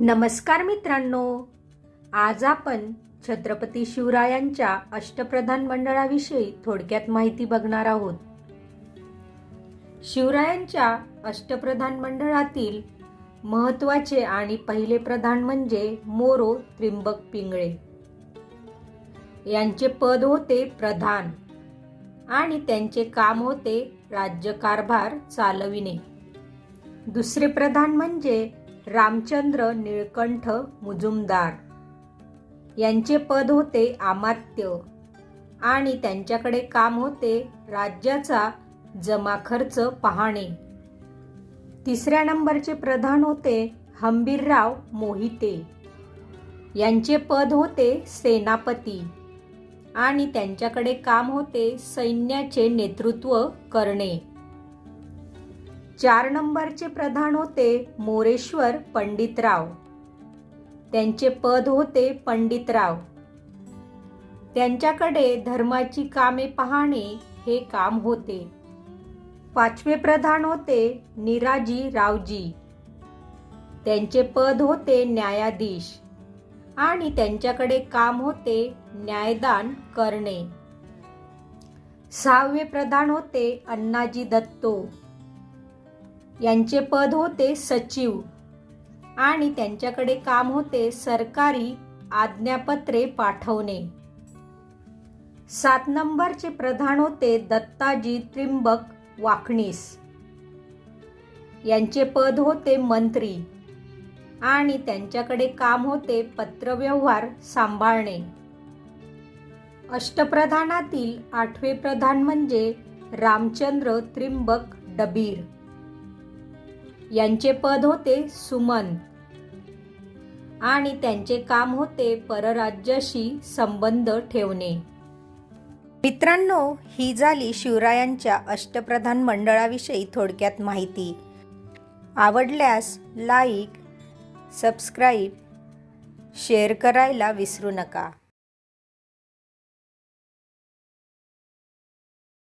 नमस्कार मित्रांनो. आज आपण छत्रपती शिवरायांच्या अष्टप्रधान मंडळाविषयी थोडक्यात माहिती बघणार आहोत. शिवरायांच्या अष्टप्रधान मंडळातील महत्त्वाचे आणि पहिले प्रधान म्हणजे मोरो त्रिंबक पिंगळे. यांचे पद होते प्रधान आणि त्यांचे काम होते राज्यकारभार चालविणे. दुसरे प्रधान म्हणजे रामचंद्र निळकंठ मुजुमदार. यांचे पद होते आमात्य आणि त्यांच्याकडे काम होते राज्याचा जमा खर्च पाहणे. तिसऱ्या नंबरचे प्रधान होते हंबीरराव मोहिते. यांचे पद होते सेनापती आणि त्यांच्याकडे काम होते सैन्याचे नेतृत्व करणे. चार नंबरचे प्रधान होते मोरेश्वर पंडितराव. त्यांचे पद होते पंडितराव. त्यांच्याकडे धर्माची कामे पाहणे हे काम होते. पाचवे प्रधान होते निराजी रावजी त्यांचे पद होते न्यायाधीश. आणि त्यांच्याकडे काम होते न्यायदान करणे. सहावे प्रधान होते अण्णाजी दत्तो. यांचे पद होते सचिव. आणि त्यांच्याकडे काम होते सरकारी आज्ञापत्रे पाठवणे. सात नंबरचे प्रधान होते दत्ताजी त्रिंबक वाकणीस. यांचे पद होते मंत्री. आणि त्यांच्याकडे काम होते पत्रव्यवहार सांभाळणे. अष्टप्रधानातील आठवे प्रधान म्हणजे रामचंद्र त्रिंबक डबीर. यांचे पद होते सुमन. आणि त्यांचे काम होते परराज्याशी संबंध ठेवणे. मित्रांनो ही झाली शिवरायांच्या अष्टप्रधान मंडळाविषयी थोडक्यात माहिती. आवडल्यास लाईक सबस्क्राईब शेअर करायला विसरू नका.